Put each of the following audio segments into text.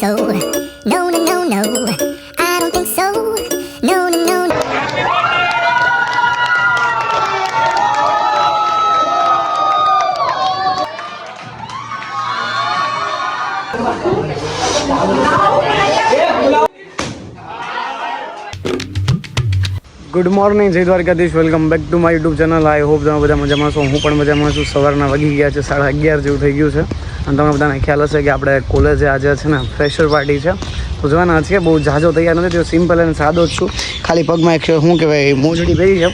so. No, no, no, no. I don't think so. No, no, no, no. Good morning જય Dwarkadhish welcome back to my YouTube channel I hope તમે બધા મજામાં છો હું પણ મજામાં છું સવારના વાગી ગયા છે સાડા અગિયાર જેવું થઈ ગયું છે અને તમને બધાને ખ્યાલ હશે કે આપણે કોલેજે આજે છે ને ફ્રેશર પાર્ટી છે. તો જોવાના છીએ, બહુ ઝાઝો તૈયાર નથી તો સિમ્પલ અને સાદો જ છું. ખાલી પગમાં એક શું કહેવાય, મોજડી પહેરી છે.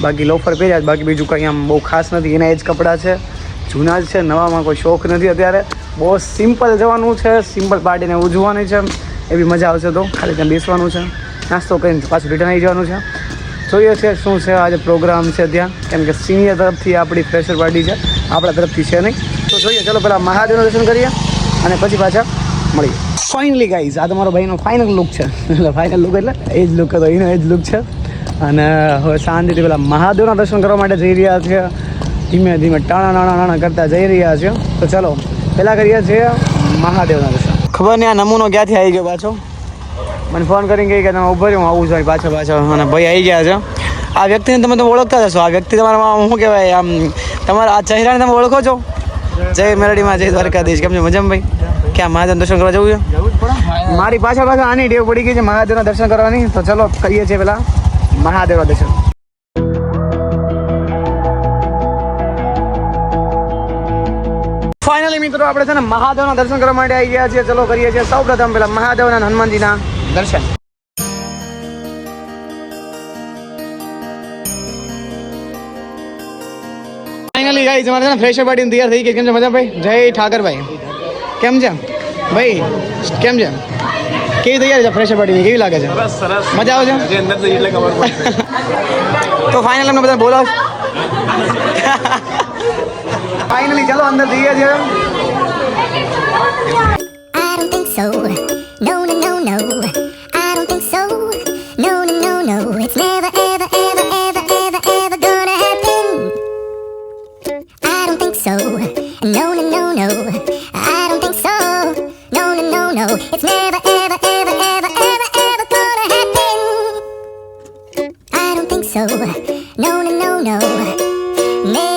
બાકી લોફર પહેર્યા છે, બાકી બીજું કંઈ આમ બહુ ખાસ નથી. એના એ જ કપડાં છે. જૂના જ છે, નવામાં કોઈ શોખ નથી અત્યારે. બહુ સિમ્પલ જવાનું છે સિમ્પલ પાર્ટીને ઉજવવાની છે. એવી મજા આવશે તો, ખાલી ત્યાં બેસવાનું છે. નાસ્તો કરીને પાછું રિટર્ન આવી જવાનું છે. જોઈએ છે, શું છે આજે પ્રોગ્રામ છે ત્યાં. કેમ કે સિનિયર તરફથી આપણી ફ્રેશર પાર્ટી છે. આપણા તરફથી છે નહીં. જોઈએ ચલો પેલા મહાદેવનું દર્શન કરીએ અને પછી પાછા મળીએ. ફાઇનલી ગાઈઝ આ તમારો ભાઈનો ફાઇનલ લુક છે. એટલે ફાઇનલ લુક એટલે એ જ લુક હતો, એનો એ જ લુક છે. અને હવે શાંતિથી પેલા મહાદેવના દર્શન કરવા માટે જઈ રહ્યા છે. ધીમે ધીમે ટાણા નાણા નાણા કરતા જઈ રહ્યા છે. તો ચલો પહેલાં કરીએ છીએ મહાદેવના દર્શન. ખબર નહીં આ નમૂનો ક્યાંથી આવી ગયો પાછો? મને ફોન કરીને કહી કે તમે ઊભો રહ્યો, હું આવું છું પાછા પાછા. અને ભાઈ આવી ગયા છે. આ વ્યક્તિને તમે તો ઓળખતા જશો આ વ્યક્તિ તમારામાં શું કહેવાય, આમ તમારા આ ચહેરાને તમે ઓળખો છો? જય મેલડીમાં જય દ્વારકાધીશ. કેમ છે? મજામાં ભાઈ? ક્યાં મહાદેવ દર્શન કરવા જવું છે? મારી પાછા પાછા આની ટેવ પડી ગઈ છે મહાદેવના દર્શન કરવાની. તો ચલો કરીએ છીએ પેલા મહાદેવના દર્શન. ફાઇનલી મિત્રો, આપણે છે ને મહાદેવના દર્શન કરવા માટે આવી ગયા છીએ. ચલો કરીએ છીએ સૌ પ્રથમ પેલા મહાદેવના હનુમાનજીના દર્શન. ફાઇનલી ગાઈઝ અમારે છે ને ફ્રેશર પાર્ટી તૈયાર થઈ ગઈ કેમ છે મજા ભાઈ જય ઠાકરભાઈ કેમ છે ભાઈ કેમ છે કેવી તૈયારી છે ફ્રેશર પાર્ટીની કેવી લાગે છે મજા આવે છે તો ફાઇનલ અમને બધા બોલાવ ફાઇનલી ચલો અંદર જઈએ છીએ I don't think so. So. No, no, no, no.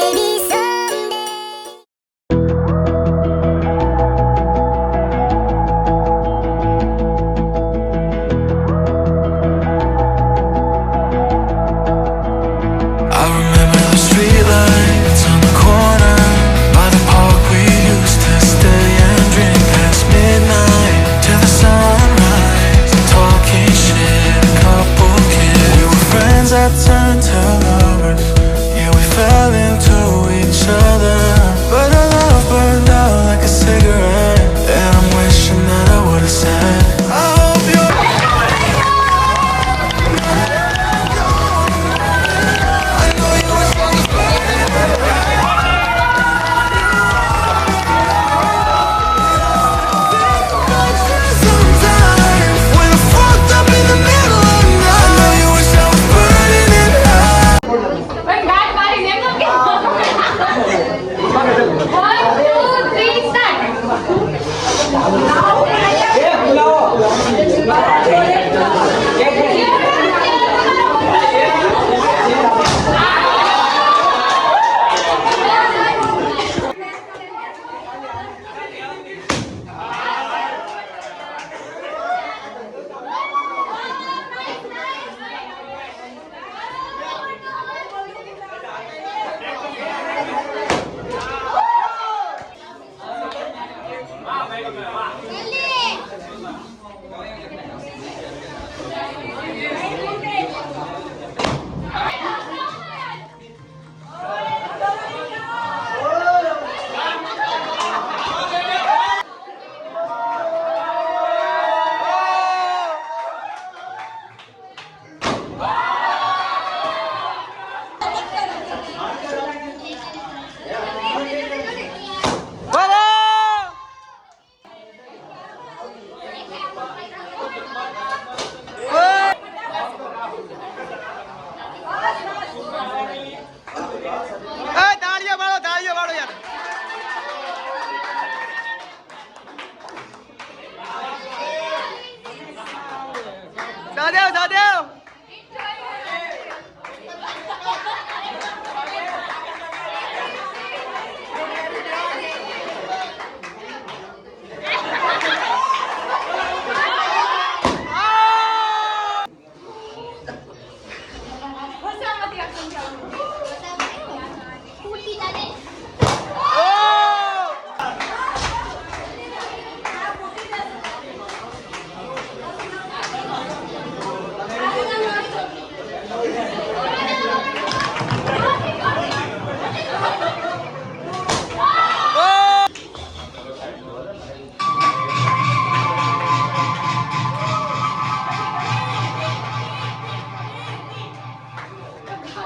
Ele!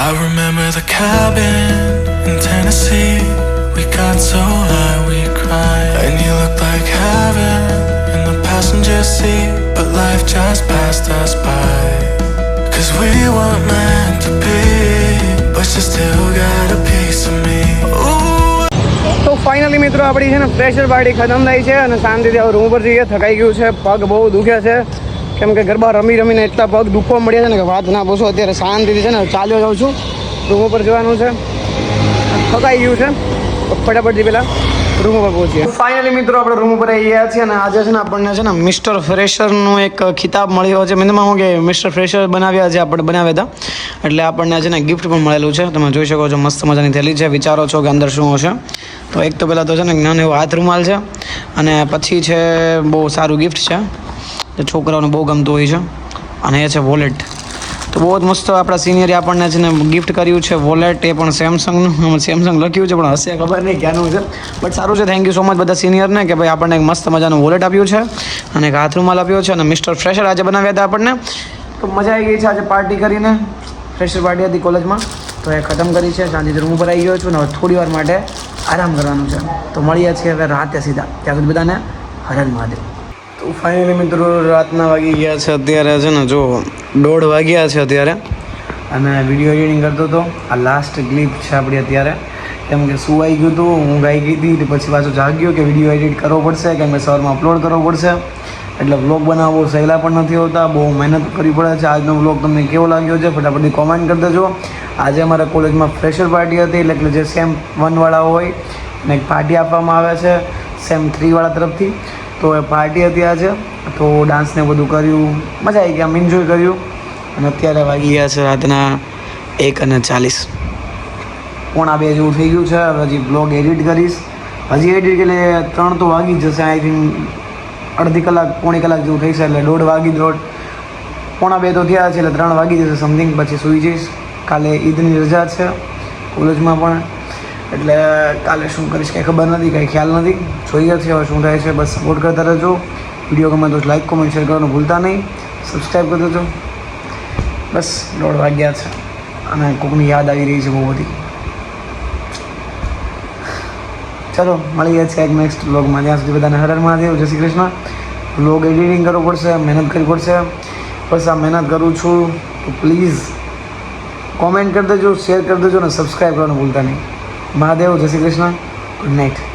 I remember the cabin in Tennessee. We got so high we cried, and you looked like heaven in the passenger seat. But life just passed us by. Cause we weren't meant to be, but you still got a piece of me. Ooh. તો finally મિત્રો આપણી છે ને pressure party ખતમ થઈ છે અને શાંતિથી હવે રૂમ પર જઈએ થકાઈ ગયું છે પગ બહુ દુખે છે કેમ કે ગરબા રમી રમીને એટલા પગ દુખવા મળ્યા છે ને કે વાત ના પૂછો, અત્યારે શાંતિથી છે ને ચાલ્યો જાઉં છું. રૂમ ઉપર જવાનું છે. થકાઈ ગયું છે. ફટાફટથી પેલા રૂમ ઉપર પહોંચીએ. ફાઇનલી મિત્રો આપણે રૂમ ઉપર આવી ગયા છીએ અને આજે છે ને આપણને છે ને મિસ્ટર ફ્રેશરનો એક ખિતાબ મળ્યો છે. મેં હું કે મિસ્ટર ફ્રેશર બનાવ્યા છે, આપણે બનાવ્યા હતા. એટલે આપણને છે ને ગિફ્ટ પણ મળેલું છે. તમે જોઈ શકો છો, મસ્ત મજાની થેલી છે. વિચારો છો કે અંદર શું હશે. તો એક તો પહેલાં તો છે ને જ્ઞાન એવો હાથ રૂમાલ છે. અને પછી છે બહુ સારું ગિફ્ટ છે. જે છોકરાઓને બહુ ગમતું હોય છે. અને એ છે વોલેટ. તો બહુ જ મસ્ત આપણા સિનિયરે આપણને છે ને ગિફ્ટ કર્યું છે. વોલેટ એ પણ સેમસંગનું સેમસંગ લખ્યું છે, પણ હશે ખબર નહીં ક્યાંનું છે. બટ સારું છે થેન્ક યુ સો મચ બધા સિનિયરને કે ભાઈ આપણને એક મસ્ત મજાનું વોલેટ આપ્યું છે અને એક હાથ રૂમાલ આપ્યો છે અને મિસ્ટર ફ્રેશર આજે બનાવ્યા હતા આપણને. તો મજા આવી ગઈ છે આજે પાર્ટી કરીને. ફ્રેશર પાર્ટી હતી કોલેજમાં. તો એ ખતમ કરી છે. શાંતિથી રૂમ ઉપર આવી ગયો છું ને હવે થોડી વાર માટે આરામ કરવાનું છે. તો મળીએ છીએ હવે રાતે સીધા. ત્યાં સુધી બધાને હરણ મહાદેવ. તો ફાઇનલી મિત્રો રાતના વાગી ગયા છે અત્યારે છે ને જો દોઢ વાગ્યા છે અત્યારે. અને વીડિયો એડિટિંગ કરતો હતો. આ લાસ્ટ ક્લિપ છે આપણી અત્યારે. કેમ કે સુવાઈ ગયું હતું, હું ગાઈ ગઈ હતી, પછી પાછું જાગ્યો કે વીડિયો એડિટ કરવો પડશે, કેમ કે સવારમાં અપલોડ કરવો પડશે. એટલે બ્લોગ બનાવવો સહેલા પણ નથી હોતા, બહુ મહેનત કરવી પડે છે. આજનો વ્લોગ તમને કેવો લાગ્યો છે ફટાફટથી કોમેન્ટ કરી દેજો. આજે અમારા કોલેજમાં ફ્રેશર પાર્ટી હતી, એટલે જે સેમ વનવાળા હોય ને એક પાર્ટી આપવામાં આવે છે સેમ થ્રીવાળા તરફથી. તો એ પાર્ટી હતી આજે. તો ડાન્સને બધું કર્યું. મજા આવી ગઈ આમ એન્જોય કર્યું. અને અત્યારે વાગી ગયા છે રાતના એક અને ચાલીસ. પોણા બે જેવું થઈ ગયું છે. હજી બ્લોગ એડિટ કરીશ. હજી એડિટ એટલે ત્રણ તો વાગી જશે. આઈ થિંક અડધી કલાક, પોણી કલાક જેવું થઈ છે એટલે દોઢ વાગી દોઢ પોણા બે તો થયા છે એટલે ત્રણ વાગી જશે સમથિંગ પછી સૂઈ જઈશ. કાલે ઈદની રજા છે. કોલેજમાં પણ એટલે કાલે શું કરીશ, કંઈ ખબર નથી, કંઈ ખ્યાલ નથી. જોઈએ છે હવે શું થાય છે, બસ સપોર્ટ કરતા રહેજો. વીડિયો ગમે તો લાઈક કોમેન્ટ શેર કરવાનું ભૂલતા નહીં. સબસ્ક્રાઈબ કરી દેજો. બસ દોઢ વાગ્યા છે અને કોકની યાદ આવી રહી છે બહુ બધી. ચલો, મળીએ છે એક નેક્સ્ટ વ્લોગમાં ત્યાં સુધી બધાને હર હર મહાદેવ. જય શ્રી કૃષ્ણ. વ્લોગ એડિટિંગ કરવું પડશે, મહેનત કરવી પડશે. બસ આ મહેનત કરું છું. તો પ્લીઝ કોમેન્ટ કરી દેજો શેર કરી દેજો અને સબસ્ક્રાઈબ કરવાનું ભૂલતા નહીં. મહાદેવ જય શ્રી કૃષ્ણ. Good night